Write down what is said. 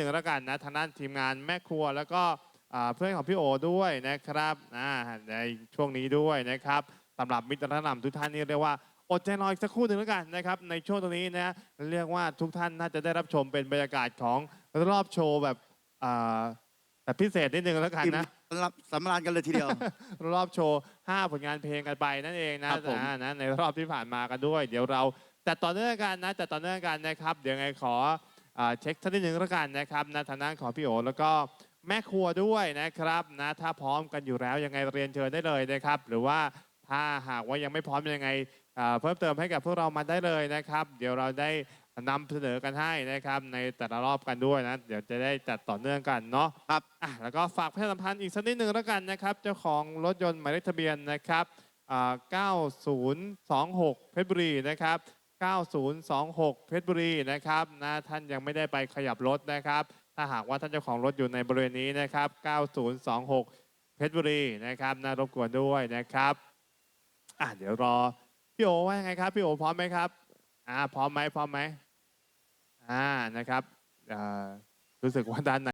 นึ่งแล้วกันนะทางด้านทีมงานแม่ครัวแล้วก็อ่าเพื่อนของพี่โอด้วยนะครับอ่าในช่วงนี้ด้วยนะครับสำหรับมิตรรัตนำทุกท่านนี่เรียกว่าอดใจรออีกสักครู่หนึ่งแล้วกันนะครับในช่วงตรงนี้นะเรียกว่าทุกท่านน่าจะได้รับชมเป็นบรรยากาศของรอบโชว์แบบอ่าแบบพิเศษนิดนึงแล้วกันอิ่มนะสำหรับสำราญกันเลยทีเดียว รอบโชว์ 5 ผลงานเพลงกันไปนั่นเองนะครับผม อ่านะในรอบที่ผ่านมากันด้วย เดี๋ยวเราจัดต่อเนื่องกันนะจัดต่อเนื่องกันนะครับ เดี๋ยวไงขออ่า เช็คสักนิดหนึ่งแล้วกันนะครับนะทางด้านของพี่โอแล้วก็แม่ครัวด้วยนะครับนะถ้าพร้อมกันอยู่แล้วยังไงเรียนเชิญได้เลยนะครับ หรือว่าถ้าหากว่ายังไม่พร้อมยังไงอ่าเพิ่มเติมให้กับพวกเรามาได้เลยนะครับ เดี๋ยวเราได้นำเสนอกันให้นะครับในแต่ละรอบกันด้วยนะ เดี๋ยวจะได้จัดต่อเนื่องกันเนาะครับอะแล้วก็ฝากประชาสัมพันธ์อีกสักนิดหนึ่งแล้วกันนะครับ เจ้าของรถยนต์หมายเลขทะเบียนนะครับอ่า9026 เพชรบุรีนะครับ 9026 เพชรบุรีนะครับนะท่านยังไม่ได้ไปขยับรถนะครับ ถ้าหากว่าท่านเจ้าของรถอยู่ในบริเวณนี้นะครับ 9026 เพชรบุรีนะครับนะรบกวนด้วยนะครับอะเดี๋ยวรอพี่โอว่ายังไงครับพี่โอพร้อมไหมครับอ่าพร้อมไหมพร้อมไหมอ่านะครับรู้สึกว่าด้านใน